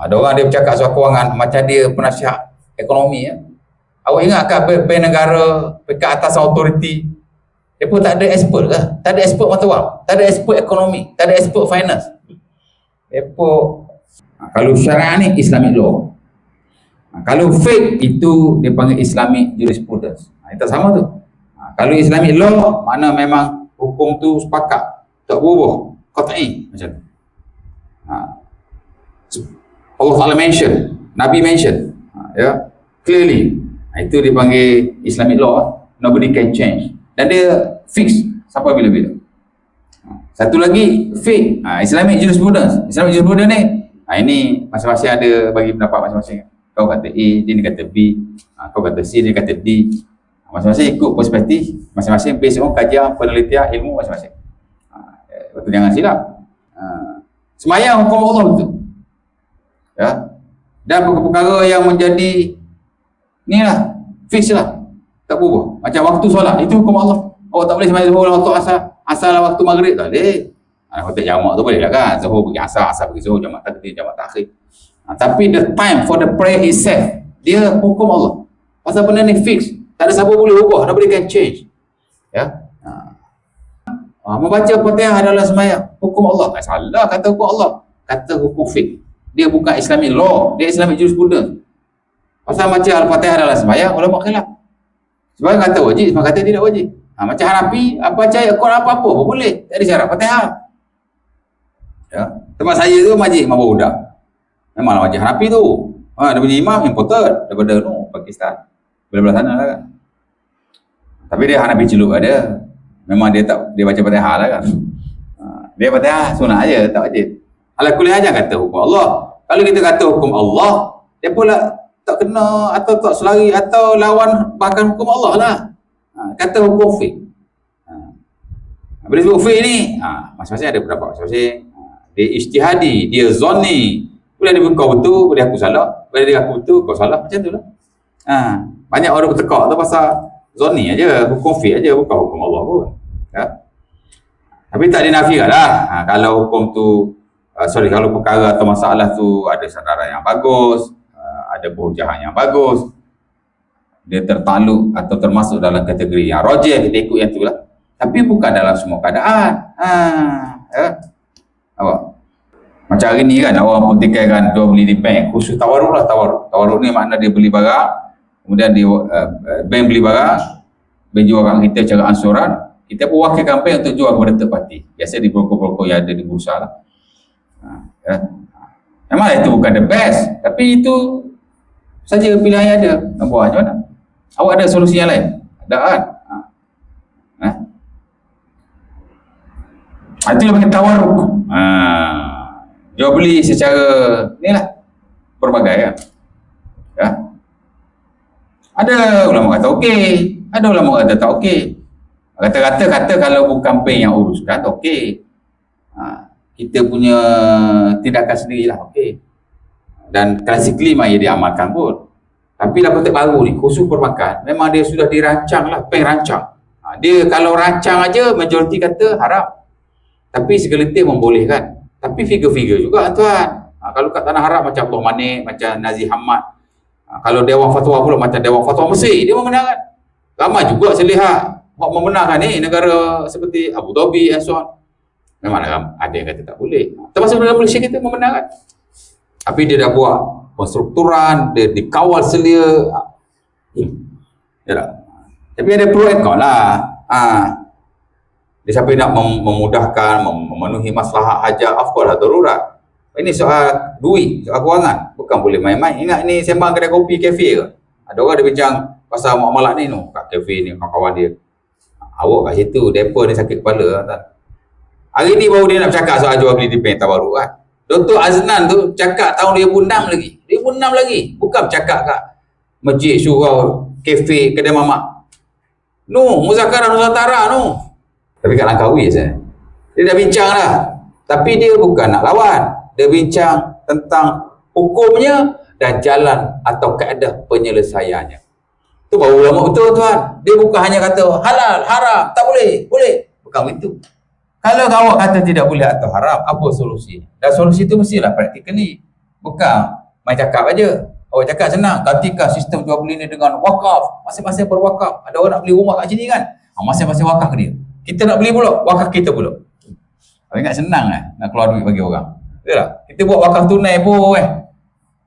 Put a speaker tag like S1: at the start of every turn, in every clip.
S1: Ada orang dia bercakap soal kewangan macam dia penasihat ekonomi ya. Awak ingat kan bank negara dekat atas autoriti dia pun tak ada expert ke? Tak ada expert mata wang, tak ada expert ekonomi, tak ada expert finance. Pun ha, kalau syariah ni Islamic law. Ha, kalau fake itu dia panggil Islamic jurisprudence. Ha, itu sama tu. Ha, kalau Islamic law mana memang hukum tu sepakat tak berubah qat'i macam tu. Ha. Allah Taala mention, Nabi mention, ha, ya clearly. Ha, itu dipanggil Islamic law. Nobody can change dan dia fix sampai bila-bila. Ha, satu lagi fake ha, Islamic jurisprudence. Islamic jurisprudence ni ha, ini masing-masing ada bagi pendapat masing-masing. Kau kata A, dia kata B, ha, kau kata C, dia kata D. Masing-masing ikut perspektif, masing-masing based on kajian, penelitian, ilmu masing-masing. Ha, betul jangan silap. Ha, semayang hukum Allah betul. Ya. Dan perkara yang menjadi ni lah, fix lah tak berubah. Macam waktu solat, itu hukum Allah. Oh tak boleh sembahyang zuhur waktu asar. Asal lah waktu maghrib tak boleh. Ha, hotel jamak tu boleh lah kan. Zuhur pergi asar, asar pergi zuhur, jamak takdir, jamak takhir. Ha, tapi the time for the prayer is set. Dia hukum Allah. Pasal benda ni fix. Tak ada siapa boleh ubah. Nobody can change. Ya. Ha. Ha, membaca Fatihah adalah sembahyang. Hukum Allah. Tak salah kata hukum Allah. Kata hukum fix. Dia bukan Islamic law. Dia Islamic jurisprudence. Pasal baca Al-Fatihah adalah sembahyang, ulama khilaf. Sebab kata wajib, sebab kata tidak wajib. Ha, macam Hanafi, apa percaya Quran apa-apa pun boleh. Tak ada syarat Fatihah. Ya. Tempat saya tu majlis mabuk budak. Memanglah wajib Hanafi tu. Ha, dia punya imam imported daripada no, Pakistan. Belah-belah sana lah kan. Tapi dia Hanafi celup ada. Memang dia tak dia baca Fatihah lah kan. Ha, dia Fatihah sunat aja, tak wajib. Ala kuliah aja kata hukum Allah. Kalau kita kata hukum Allah, dia pula tak kena atau tak selari atau lawan bahkan hukum Allah lah. Ha, kata hukum fiqh. Ha. Bila sebut fiqh ni, ha, masing-masing ada pendapat masing-masing. Ha, dia ijtihadi, dia zoni. Boleh dia kau betul, boleh aku salah. Boleh dia aku betul, kau salah. Macam tu lah. Ha, banyak orang bertekak tu pasal zoni aja, hukum fiqh aja, bukan hukum Allah pun. Ya. Tapi tak dinafikan lah. Ha, kalau hukum tu, uh, sorry, kalau perkara atau masalah tu ada sandaran yang bagus, ada perujahan yang bagus dia tertaluk atau termasuk dalam kategori yang rojeh kita ikut yang tu lah tapi bukan dalam semua keadaan. Ha, ya. apa macam hari ni kan orang pun kan jual beli di bank. Khusus tawaruk lah tawaruk. Tawaruk ni makna dia beli barang kemudian dia uh, bank beli barang bank jual barang kita cara ansuran kita pun wakilkan bank untuk jual kepada third party. Biasa di broker-broker yang ada di bursa lah ha, ya. memang itu bukan the best tapi itu saja pilihan yang ada nak buat macam mana awak ada solusi yang lain ada kan ha. Ha? ha itulah panggil tawaruk ha. jual beli secara ni lah berbagai ya. ya ada ulama kata okey ada ulama kata tak okey kata-kata kata kalau bukan bank yang uruskan okey ha. Kita punya tindakan sendirilah okey. Dan klasikly memang ia diamalkan pun. Tapi dapat tak baru ni khusus perbankan memang dia sudah dirancang lah peng rancang. Ha, dia kalau rancang aja majoriti kata haram. Tapi segelintir membolehkan. Tapi figure-figure juga tuan. Ha, kalau kat tanah haram macam Abdul Manik macam Nazir Hamad. Ha, kalau Dewan Fatwa pula macam Dewan Fatwa Mesir dia membenarkan ramai juga saya lihat membenarkan ni negara seperti Abu Dhabi and so on memang ada yang kata tak boleh termasuk dalam Malaysia kita membenarkan tapi dia dah buat konstrukturan, dia dikawal selia. Hmm. Ya tak? Tapi ada pro and con lah. Ha. Dia siapa nak mem memudahkan, mem memenuhi masalah hajat, of course lah, darurat. Ini soal duit, soal kewangan. Bukan boleh main-main. Ingat ni sembang kedai kopi, kafe ke? Ada orang ada bincang pasal muamalat ni no, kat kafe ni, kawan-kawan dia. Awak kat situ, depa ni sakit kepala. Tak? Hari ni baru dia nak cakap soal jual beli di pen tabaru kan. Dr. Aznan tu cakap tahun 2006 lagi. 2006 lagi. Bukan cakap kat masjid, surau, kafe, kedai mamak. No, muzakarah Nusantara no. Tapi kat Langkawi saya. Dia dah bincang dah. Tapi dia bukan nak lawan. Dia bincang tentang hukumnya dan jalan atau kaedah penyelesaiannya. Tu baru lama betul tuan. Dia bukan hanya kata halal, haram, tak boleh, boleh. Bukan begitu. Kalau awak kata tidak boleh atau haram, apa solusi? Dan solusi itu mestilah practically. Bukan main cakap aja. Awak cakap senang, gantikan sistem jual beli ni dengan wakaf. Masing-masing berwakaf. Ada orang nak beli rumah kat sini kan? Ha, masing-masing wakaf dia. Kita nak beli pula, wakaf kita pula. Awak ingat senang eh, nak keluar duit bagi orang. Betul tak? Kita buat wakaf tunai pun eh.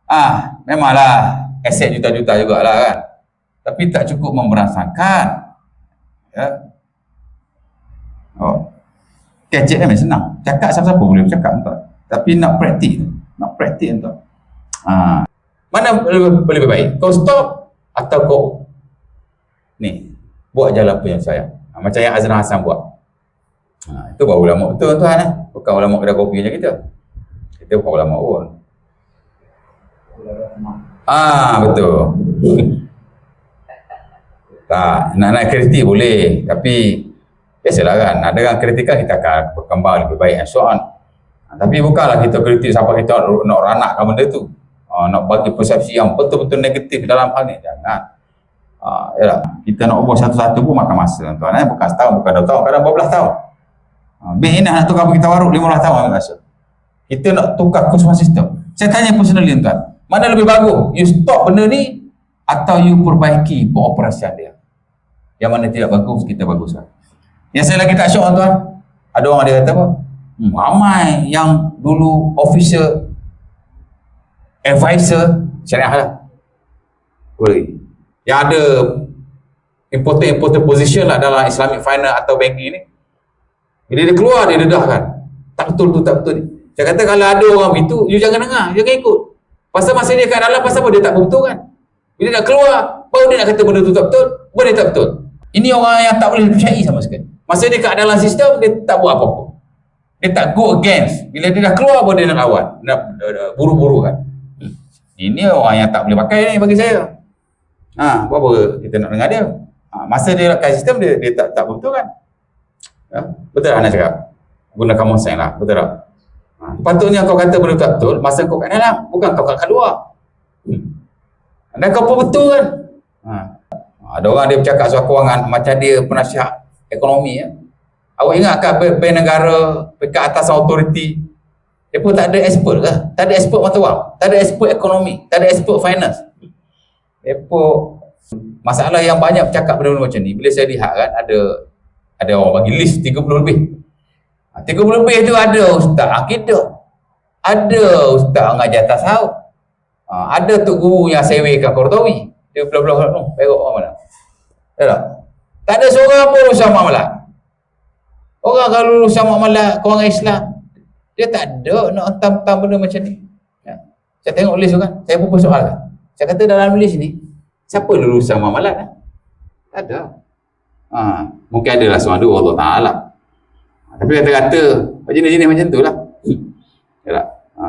S1: Ah, memanglah aset juta-juta jugalah kan. Tapi tak cukup memberasakan. Ya. Oh. Kecek memang senang. Cakap siapa-siapa boleh bercakap entah. Tapi nak praktik. Nak praktik entah. Ah. Mana lebih, lebih baik? Kau stop atau kau ni buat jalan penyelesaian. Ha, macam yang Azran Hassan buat. Ha, itu baru ulama betul tuan eh. Bukan ulama kedai kopi je kita. Kita bukan ulama pun. Ah betul. tak, nak nak kritik boleh, tapi biasalah kan, ada kan kritikan kita akan berkembang lebih baik. And so on. Ha, tapi bukanlah kita kritik siapa kita nak, nak ranakkan benda tu. Uh, nak bagi persepsi yang betul-betul negatif dalam hal ni jangan. Uh, yalah, kita nak ubah satu-satu pun makan masa tuan eh? bukan setahun, bukan dua tahun, kadang belas tahun. Uh, bin nak tukar kita waruk lima belas tahun masa kita nak tukar konsumen sistem. Saya tanya personally tuan mana lebih bagus? You stop benda ni atau you perbaiki pengoperasian dia? Yang mana tidak bagus kita baguskan yang saya lagi tak syok tuan. Ada orang dia kata apa? Hmm, ramai yang dulu official advisor syariah lah. Boleh. Yang ada important important position lah dalam Islamic finance atau banking ni bila dia keluar dia dedahkan. Tak betul tu tak betul ni. Saya kata kalau ada orang itu you jangan dengar jangan ikut. Pasal masa dia kat dalam pasal apa dia tak betul kan? Bila nak keluar baru dia nak kata benda tu tak betul benda tak betul. Ini orang yang tak boleh percayai sama sekali masa dia kat dalam sistem dia tak buat apa-apa dia tak go against bila dia dah keluar baru dia nak lawan nak buru-buru kan ini orang yang tak boleh pakai ni bagi saya. Ha, buat apa kita nak dengar dia? Ha, masa dia pakai sistem dia dia tak tak betul kan? Ha, betul tak nak cakap? Guna common sense lah, betul tak? Ha, patutnya kau kata benda tak betul masa kau kat dalam, bukan kau kat luar. Hmm. Dan kau pun betul kan? Ha. Ada orang dia bercakap soal kewangan macam dia penasihat ekonomi ya. Awak ingat kan bank negara dekat atas autoriti dia tak ada expert lah. Tak ada expert mata wang. Tak ada expert ekonomi. Tak ada expert finance. Dia masalah yang banyak bercakap benda-benda macam ni. Bila saya lihat kan ada ada orang bagi list 30 lebih. 30 ha, lebih tu ada ustaz akidah. Ada ustaz ngajar tasawuf. Ha, ada tu guru yang sewe kat Kordowi. Dia belah-belah tu. Perok orang mana. Ya tak? Tak ada seorang pun lulusan muamalah. Orang kalau lulusan muamalah, korang Islam, dia tak ada nak hentam-hentam benda macam ni. Ya. Saya tengok list kan, saya pun persoalkan. Saya kata dalam list ni, siapa lulusan muamalat? Eh? Tak ada. Ha, mungkin adalah seorang dua Allah Ta'ala. Tapi kata-kata, jenis-jenis macam tu lah. Ya ha.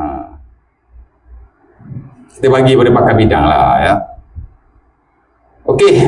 S1: Kita bagi pada pakar bidang lah ya. Okey.